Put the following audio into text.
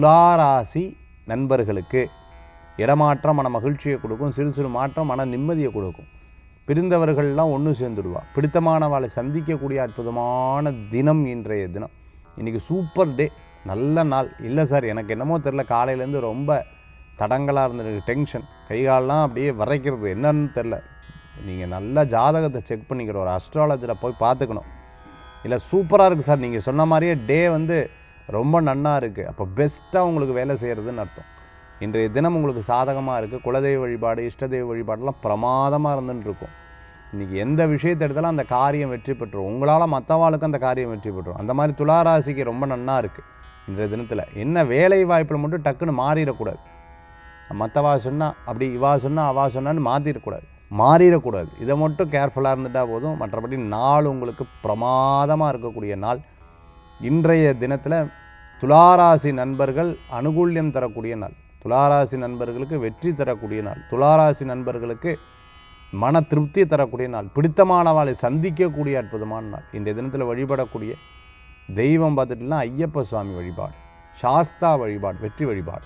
துளாராசி நண்பர்களுக்கு இடமாற்றம் மன மகிழ்ச்சியை கொடுக்கும் சிறு சிறு மாற்றம் மன நிம்மதியை கொடுக்கும். பிரிந்தவர்கள்லாம் ஒன்று சேர்ந்துடுவா. பிடித்தமானவளை சந்திக்கக்கூடிய அற்புதமான தினம் இன்றைய தினம். இன்றைக்கி சூப்பர் டே நல்ல நாள். இல்லை சார் எனக்கு என்னமோ தெரில காலையிலேருந்து ரொம்ப தடங்களாக இருந்தது டென்ஷன் கைகாலெலாம் அப்படியே வரைக்கிறது. என்னன்னு தெரில நீங்கள் நல்லா ஜாதகத்தை செக் பண்ணிக்கிற ஒரு அஸ்ட்ராலஜியில் போய் பார்த்துக்கணும். இல்லை சூப்பராக இருக்குது சார் நீங்கள் சொன்ன மாதிரியே டே வந்து ரொம்ப நன்னா இருக்குது அப்போ பெஸ்ட்டாக உங்களுக்கு வேலை செய்கிறதுன்னு அர்த்தம். இன்றைய தினம் உங்களுக்கு சாதகமாக இருக்குது குலதெய்வ வழிபாடு இஷ்டதெய்வ வழிபாடெல்லாம் பிரமாதமாக இருந்துட்டுருக்கும் இன்றைக்கி எந்த விஷயத்தை எடுத்தாலும் அந்த காரியம் வெற்றி பெற்றுரும். உங்களால் மற்றவாளுக்கு அந்த காரியம் வெற்றி பெற்றுரும். அந்த மாதிரி துளாராசிக்கு ரொம்ப நன்னா இருக்குது இன்றைய தினத்தில் என்ன வேலை வாய்ப்பில் மட்டும் டக்குன்னு மாறிடக்கூடாது. மற்றவா சொன்னால் அப்படி இவா சொன்னால் அவா சொன்னான்னு மாற்றிடக்கூடாது மாறிடக்கூடாது. இதை மட்டும் கேர்ஃபுல்லாக இருந்துட்டால் போதும். மற்றபடி நாள் உங்களுக்கு பிரமாதமாக இருக்கக்கூடிய நாள். இன்றைய தினத்தில் துளாராசி நண்பர்கள் அனுகூல்யம் தரக்கூடிய நாள். துளாராசி நண்பர்களுக்கு வெற்றி தரக்கூடிய நாள். துளாராசி நண்பர்களுக்கு மன திருப்தி தரக்கூடிய நாள். பிடித்தமானவாளை சந்திக்கக்கூடிய அற்புதமான நாள். இந்த தினத்தில் வழிபடக்கூடிய தெய்வம் பார்த்துட்டுலாம் ஐயப்ப சுவாமி வழிபாடு. சாஸ்தா வழிபாடு வெற்றி வழிபாடு.